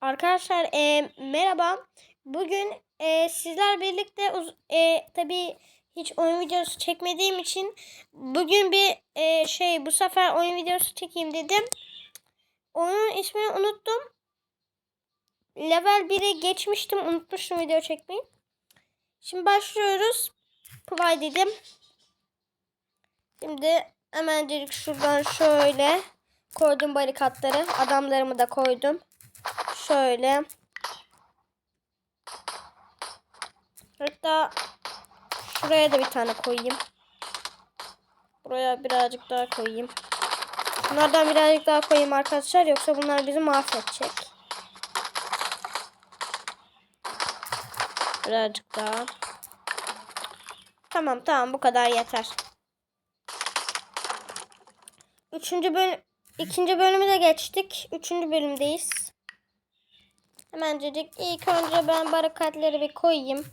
Arkadaşlar e, merhaba. Bugün e, sizler birlikte e, tabii hiç oyun videosu çekmediğim için bugün bir e, şey bu sefer oyun videosu çekeyim dedim. Oyunun ismini unuttum. Level 1'e geçmiştim. Unutmuştum video çekmeyi. Şimdi başlıyoruz. Play dedim. Şimdi hemencik şuradan şöyle koydum barikatları. Adamlarımı da koydum. Şöyle. Hatta şuraya da bir tane koyayım. Buraya birazcık daha koyayım. Bunlardan birazcık daha koyayım arkadaşlar. Yoksa bunlar bizi mahvedecek. Birazcık daha. Tamam tamam bu kadar yeter. Üçüncü bölüm, ikinci bölümü de geçtik. Üçüncü bölümdeyiz. Hemencecik ilk önce ben barikatları bir koyayım.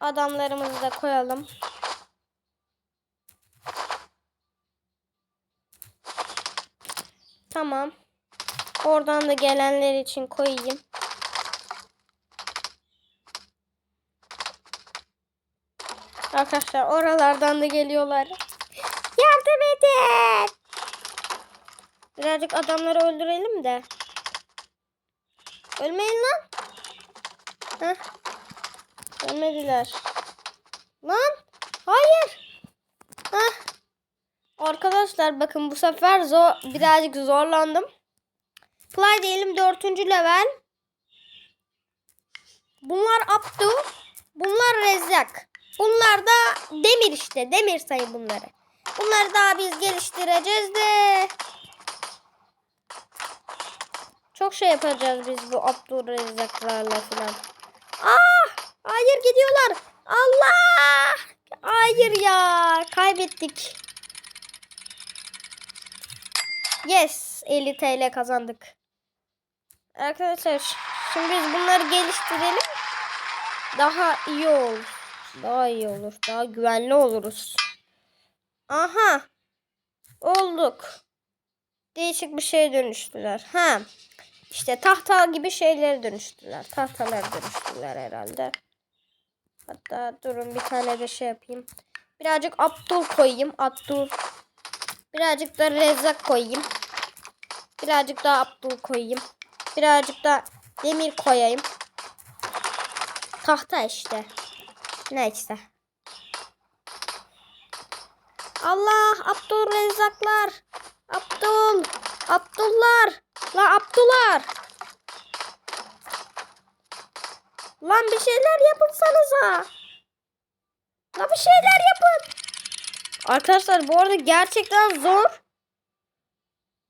Adamlarımızı da koyalım. Tamam. Oradan da gelenler için koyayım. Arkadaşlar oralardan da geliyorlar. Yardım edin. Birazcık adamları öldürelim de. Ölmeyin lan. Heh. Ölmediler. Lan. Hayır. Heh. Arkadaşlar bakın bu sefer zor, birazcık zorlandım. Play diyelim dördüncü level. Bunlar Abdu. Bunlar Rezzak. Bunlar da demir işte. Demir sayı bunları. Bunları daha biz geliştireceğiz de. Çok şey yapacağız biz bu Abdurrezzaklarla falan. Ah! Hayır gidiyorlar. Allah! Hayır ya. Kaybettik. Yes. 50 TL kazandık. Arkadaşlar şimdi biz bunları geliştirelim. Daha iyi olur. Daha iyi olur. Daha güvenli oluruz. Aha. Olduk. Değişik bir şeye dönüştüler. Ha. İşte tahta gibi şeylere dönüştüler. Tahtalara dönüştüler herhalde. Hatta durun bir tane de şey yapayım. Birazcık Abdul koyayım. Abdul. Birazcık da Rezzak koyayım. Birazcık daha Abdul koyayım. Birazcık da demir koyayım. Tahta işte. Neyse. Allah Abdul Rezzaklar. Abdul. Abdullar. La Abdullar. Lan bir şeyler yapınsanıza. La bir şeyler yapın. Arkadaşlar bu arada gerçekten zor.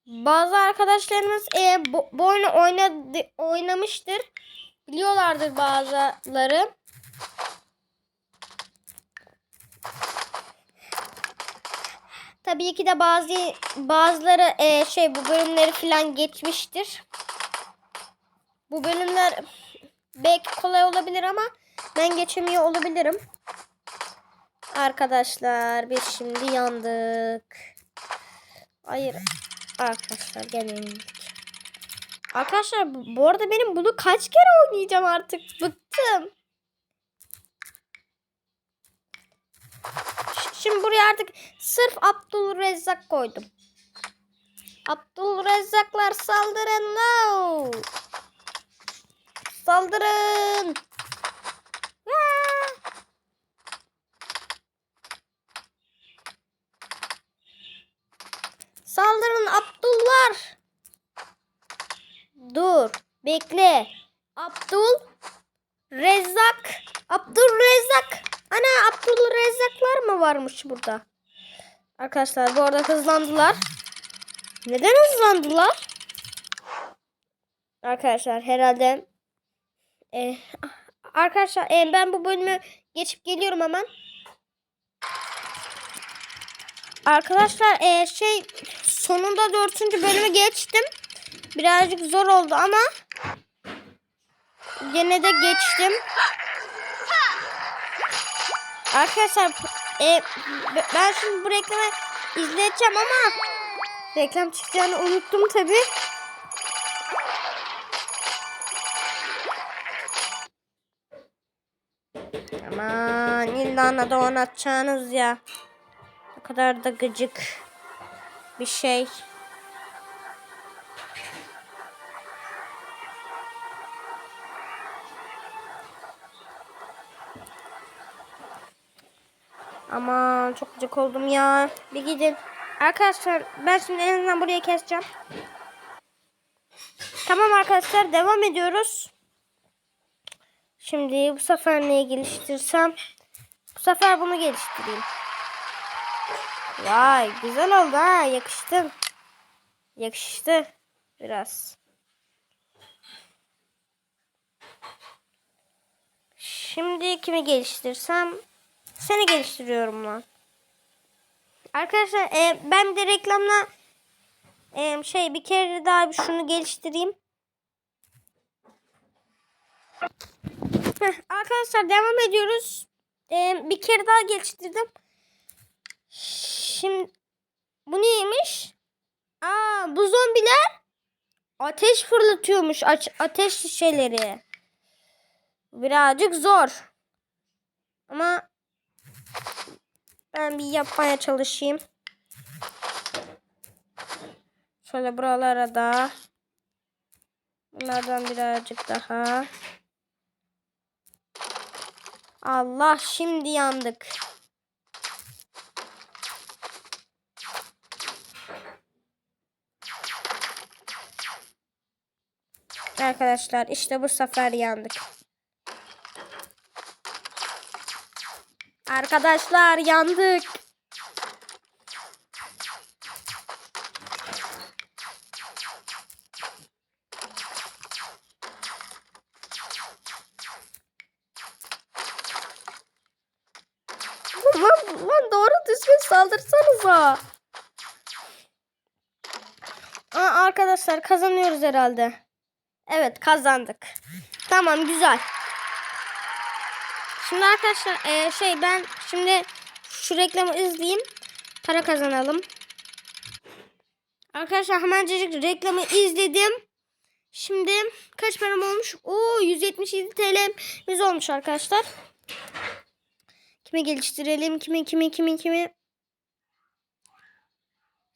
Bazı arkadaşlarımız e, bu, bu oyunu oynadı, oynamıştır. Biliyorlardır bazıları. Tabii ki de bazı bazıları e, şey bu bölümleri falan geçmiştir. Bu bölümler belki kolay olabilir ama ben geçemiyor olabilirim. Arkadaşlar biz şimdi yandık. Hayır. Arkadaşlar gelin. Arkadaşlar bu arada benim bunu kaç kere oynayacağım artık. Bıktım. Şimdi buraya artık sırf Abdülrezzak koydum. Abdülrezzaklar saldırın. No. Saldırın. Saldırın Abdullar. Dur. Bekle. Abdul. Rezzak. Abdülrezzak. Ana Abdülrezzaklar mı varmış burada? Arkadaşlar bu arada hızlandılar. Neden hızlandılar? Arkadaşlar herhalde e, arkadaşlar e, ben bu bölümü geçip geliyorum hemen. Arkadaşlar e, şey sonunda dördüncü bölümü geçtim. Birazcık zor oldu ama gene de geçtim. Arkadaşlar e, ben şimdi bu reklamı izleyeceğim ama reklam çıkacağını unuttum tabi. Aman illana da oynatacağınız ya. Ne kadar da gıcık bir şey. Aman çok gıcık oldum ya. Bir gidin. Arkadaşlar ben şimdi en azından burayı keseceğim. Tamam arkadaşlar devam ediyoruz. Şimdi bu sefer neyi geliştirsem? Bu sefer bunu geliştireyim. Vay güzel oldu ha yakıştı. Yakıştı biraz. Şimdi kimi geliştirsem? Seni geliştiriyorum lan. Arkadaşlar e, ben de reklamla e, şey bir kere daha bir şunu geliştireyim. Heh, arkadaşlar devam ediyoruz. E, bir kere daha geliştirdim. Şimdi bu neymiş? Aa bu zombiler ateş fırlatıyormuş. Ateş şişeleri. Birazcık zor. Ama ben bir yapmaya çalışayım. Şöyle buralara da. Bunlardan birazcık daha. Allah şimdi yandık. Arkadaşlar işte bu sefer yandık. Arkadaşlar yandık. Lan, lan doğru düzgün saldırsanıza. Aa, arkadaşlar kazanıyoruz herhalde. Evet kazandık. Tamam güzel. Şimdi arkadaşlar e, şey ben şimdi şu reklamı izleyeyim. Para kazanalım. Arkadaşlar hemencecik reklamı izledim. Şimdi kaç param olmuş? Oo 177 TL'miz olmuş arkadaşlar. Kimi geliştirelim? Kimi kimi kimi kimi?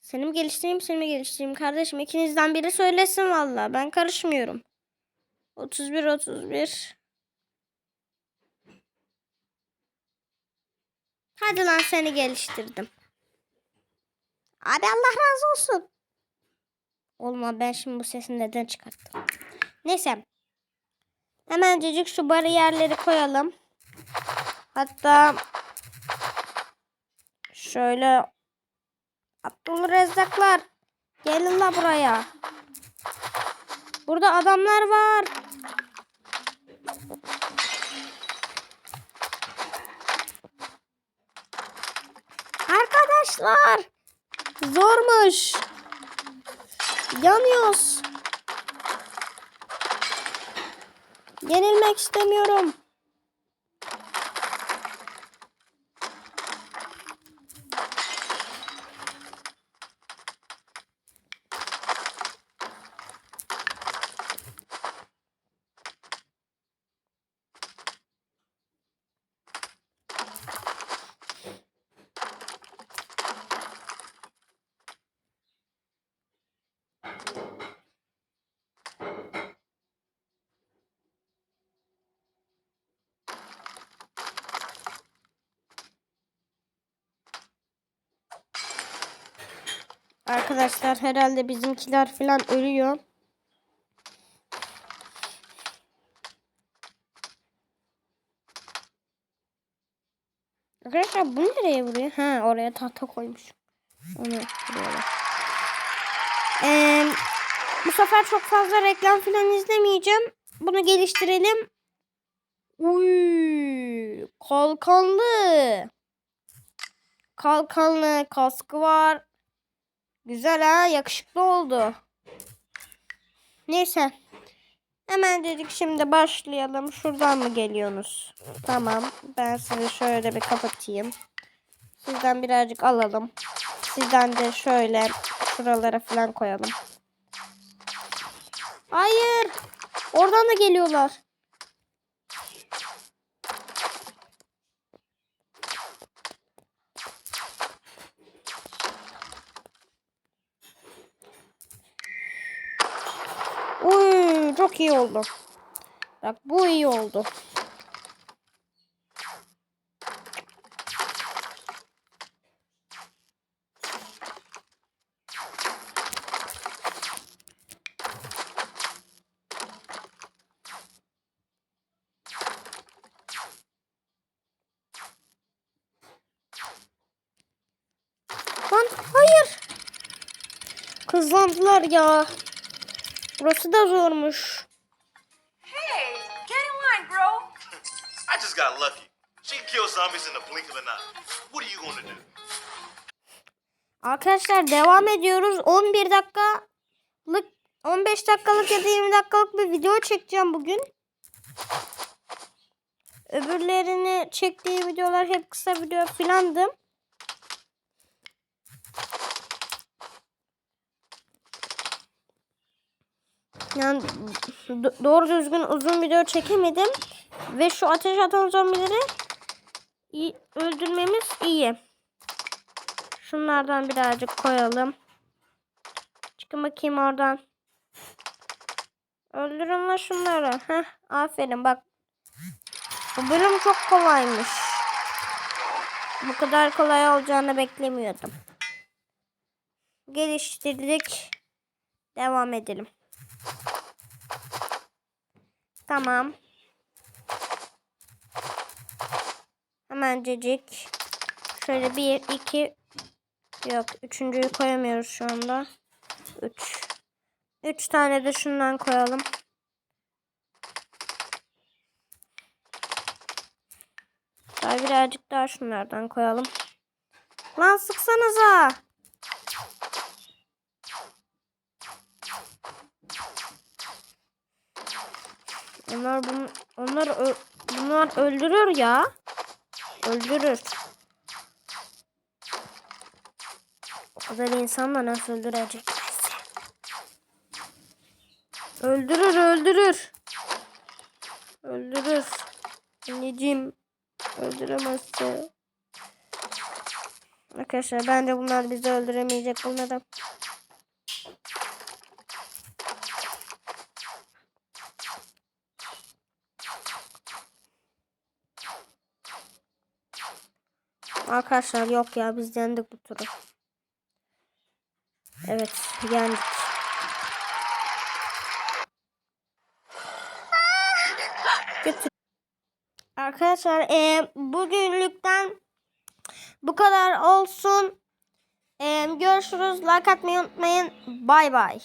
Seni mi geliştireyim seni mi geliştireyim kardeşim? ikinizden biri söylesin valla. Ben karışmıyorum. 31 31 Hadi lan seni geliştirdim. Abi Allah razı olsun. Olma ben şimdi bu sesi neden çıkarttım? Neyse. Hemencecik şu bariyerleri koyalım. Hatta şöyle Abdülrezzaklar gelin la buraya. Burada adamlar var. Arkadaşlar zormuş. Yanıyoruz. Yenilmek istemiyorum. Arkadaşlar herhalde bizimkiler falan ölüyor. Arkadaşlar bu nereye vuruyor? Ha oraya tahta koymuş. Onu vuruyorlar. Ee, bu sefer çok fazla reklam falan izlemeyeceğim. Bunu geliştirelim. Uy, kalkanlı. Kalkanlı kaskı var. Güzel ha yakışıklı oldu. Neyse. Hemen dedik şimdi başlayalım. Şuradan mı geliyorsunuz? Tamam. Ben sizi şöyle bir kapatayım. Sizden birazcık alalım. Sizden de şöyle şuralara falan koyalım. Hayır. Oradan da geliyorlar. Çok iyi oldu. Bak bu iyi oldu. Lan hayır. Kızlandılar ya. Burası da zormuş. Hey, get in line, bro. I just got lucky. She can kill zombies in the blink of an eye. What are you gonna do? Arkadaşlar devam ediyoruz. 11 dakikalık 15 dakikalık ya da 20 dakikalık bir video çekeceğim bugün. Öbürlerini çektiğim videolar hep kısa video filandı. Yani do- doğru düzgün uzun video çekemedim. Ve şu ateş atan zombileri öldürmemiz iyi. Şunlardan birazcık koyalım. Çıkın bakayım oradan. Öldürün lan şunları. Heh, aferin bak. Bu bölüm çok kolaymış. Bu kadar kolay olacağını beklemiyordum. Geliştirdik. Devam edelim. Tamam. Hemencecik. Şöyle bir, iki, Yok. Üçüncüyü koyamıyoruz şu anda. Üç. Üç tane de şundan koyalım. Daha birazcık daha şunlardan koyalım. Lan sıksanıza. Onlar bunu, onlar bunlar öldürür ya. Öldürür. O kadar insanla nasıl öldürecek? Öldürür öldürür. Öldürür. Anneciğim öldüremezse. Arkadaşlar bence bunlar bizi öldüremeyecek bunları. Arkadaşlar yok ya biz yendik bu turu. Evet yendik. Götür. Arkadaşlar e, bugünlükten bu kadar olsun. E, görüşürüz. Like atmayı unutmayın. Bay bay.